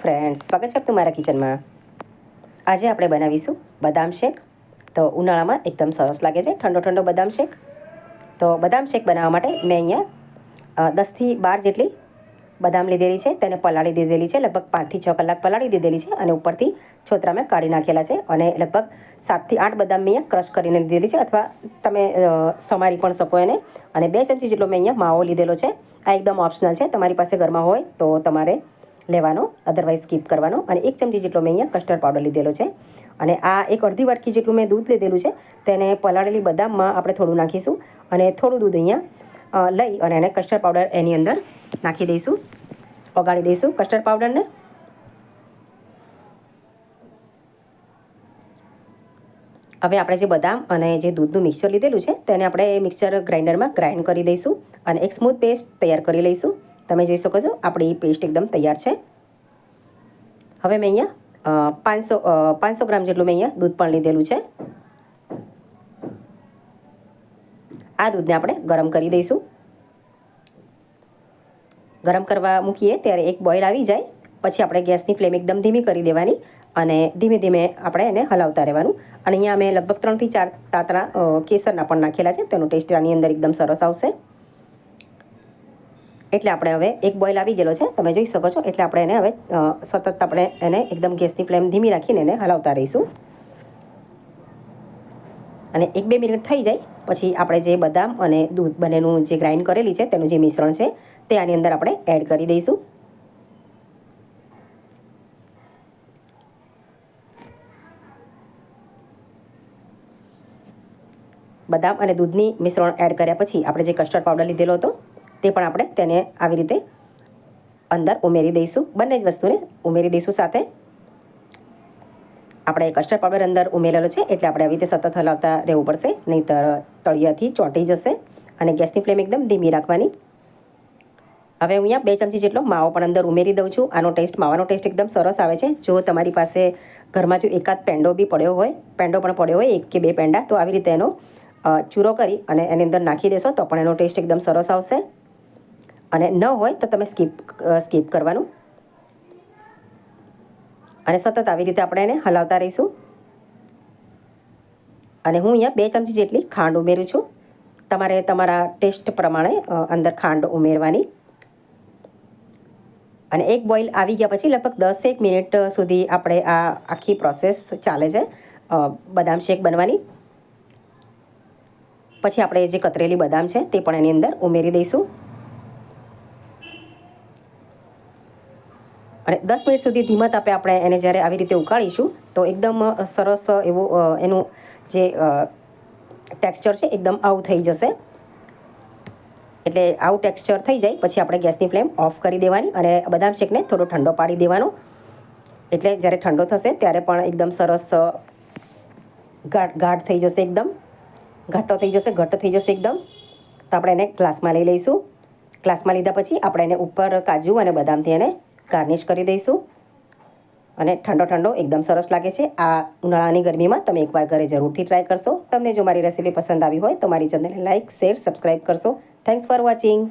Friends સ્વાગત છે તમારા કિચનમાં. આજે આપણે બનાવીશું બદામ શેક. તો ઉનાળામાં એકદમ સરસ લાગે છે, ઠંડો ઠંડો બદામ શેક. તો બદામ શેક બનાવવા માટે મેં અહીંયા દસથી બાર જેટલી બદામ લીધેલી છે, તેને પલાળી દીધેલી છે, લગભગ પાંચથી છ કલાક પલાળી દીધેલી છે અને ઉપરથી છોતરા મેં કાઢી નાખેલા છે અને લગભગ સાતથી આઠ બદામ મેં ક્રશ કરીને લીધેલી છે અથવા તમે સમારી પણ શકો એને. અને બે ચમચી જેટલો મેં અહીંયા માવો લીધેલો છે. આ એકદમ ઓપ્શનલ છે. તમારી પાસે ઘરમાં હોય તો તમારે લેવાનો અદરવાઇઝ સ્કીપ કરવાનો. અને એક ચમચી જેટલો મેં અહીંયા કસ્ટર્ડ પાવડર લીધેલો છે. અને આ એક અડધી વાટકી જેટલું મેં દૂધ લીધેલું છે, તેને પલાળેલી બદામમાં આપણે થોડું નાખીશું. અને થોડું દૂધ અહીંયા લઈ અને એને કસ્ટર્ડ પાવડર એની અંદર નાખી દઈશું. ઓગાળી દઈશું કસ્ટર્ડ પાવડરને હવે આપણે જે બદામ અને જે દૂધનું મિક્સર લીધેલું છે, તેને આપણે મિક્સર ગ્રાઇન્ડરમાં ગ્રાઇન્ડ કરી દઈશું અને એક સ્મૂથ પેસ્ટ તૈયાર કરી લઈશું. તમે જોઈ શકો છો, આપણી પેસ્ટ એકદમ તૈયાર છે. હવે મેં અહીંયા પાંચસો પાંચસો ગ્રામ જેટલું મેં અહીંયા દૂધ પણ લીધેલું છે. આ દૂધને આપણે ગરમ કરી દઈશું. ગરમ કરવા મૂકીએ ત્યારે એક બોઇલ આવી જાય, પછી આપણે ગેસની ફ્લેમ એકદમ ધીમી કરી દેવાની અને ધીમે ધીમે આપણે એને હલાવતા રહેવાનું. અને અહીંયા અમે લગભગ ત્રણથી ચાર તાતરા કેસરના પણ નાખેલા છે, તેનો ટેસ્ટ આની અંદર એકદમ સરસ આવશે. એટલે આપણે હવે એક બોઇલ આવી ગયેલો છે. તમે જોઈ શકો છો. એટલે આપણે એને હવે સતત આપણે એને એકદમ ગેસની ફ્લેમ ધીમી રાખીને એને હલાવતા રહીશું. અને એક બે મિનિટ થઈ જાય, પછી આપણે જે બદામ અને દૂધ બંનેનું જે ગ્રાઇન્ડ કરેલી છે, તેનું જે મિશ્રણ છે, તે આની અંદર આપણે એડ કરી દઈશું. બદામ અને દૂધની મિશ્રણ એડ કર્યા પછી આપણે જે કસ્ટર્ડ પાવડર લીધેલો હતો તે પણ આપણે તેને આવી રીતે અંદર ઉમેરી દઈશું. બંને જ વસ્તુને ઉમેરી દઈશું સાથે. આપણે કસ્ટર્ડ પાવડર અંદર ઉમેરેલો છે એટલે આપણે આવી રીતે સતત હલાવતા રહેવું પડશે, નહીંતર તળિયાથી ચોંટી જશે અને ગેસની ફ્લેમ એકદમ ધીમી રાખવાની. હવે હું અહીંયા બે ચમચી જેટલો માવો પણ અંદર ઉમેરી દઉં છું. આનો ટેસ્ટ, માવાનો ટેસ્ટ એકદમ સરસ આવે છે. જો તમારી પાસે ઘરમાં જો એકાદ પેંડો બી પડ્યો હોય, પેંડો પણ પડ્યો હોય, એક કે બે પેંડા, તો આવી રીતે એનો ચૂરો કરી અને એની અંદર નાખી દેશો તો પણ એનો ટેસ્ટ એકદમ સરસ આવશે. અને ન હોય તો તમે સ્કીપ સ્કીપ કરવાનું. અને સતત આવી રીતે આપણે એને હલાવતા રહીશું. અને હું અહીંયા બે ચમચી જેટલી ખાંડ ઉમેરું છું. તમારે તમારા ટેસ્ટ પ્રમાણે અંદર ખાંડ ઉમેરવાની. અને એક બોઇલ આવી ગયા પછી લગભગ દસેક મિનિટ સુધી આપણે આ આખી પ્રોસેસ ચાલે છે બદામ શેક બનવાની. પછી આપણે જે કતરેલી બદામ છે તે પણ એની અંદર ઉમેરી દઈશું. અને દસ મિનિટ સુધી ધીમા તાપે આપણે એને જ્યારે આવી રીતે ઉકાળીશું, તો એકદમ સરસ એવું એનું જે ટેક્સચર છે, એકદમ આવું થઈ જશે. એટલે આવું ટેક્સચર થઈ જાય, પછી આપણે ગેસની ફ્લેમ ઓફ કરી દેવાની અને બદામ શેકને થોડો ઠંડો પાડી દેવાનો. એટલે જ્યારે ઠંડો થશે, ત્યારે પણ એકદમ સરસ ગાઢ ગાઢ થઈ જશે એકદમ. ઘાટો થઈ જશે, ઘટ્ટ થઈ જશે એકદમ. તો આપણે એને ગ્લાસમાં લઈ લઈશું. ગ્લાસમાં લીધા પછી આપણે એને ઉપર કાજુ અને બદામથી એને ગાર્નિશ કરી દઈશું. અને ઠંડો ઠંડો એકદમ સરસ લાગે છે. આ ઉનાળાની ગરમીમાં તમે એકવાર ઘરે જરૂરથી ટ્રાય કરશો. તમને જો મારી રેસીપી પસંદ આવી હોય તો મારી ચેનલને લાઇક શેર સબસ્ક્રાઈબ કરશો. Thanks for watching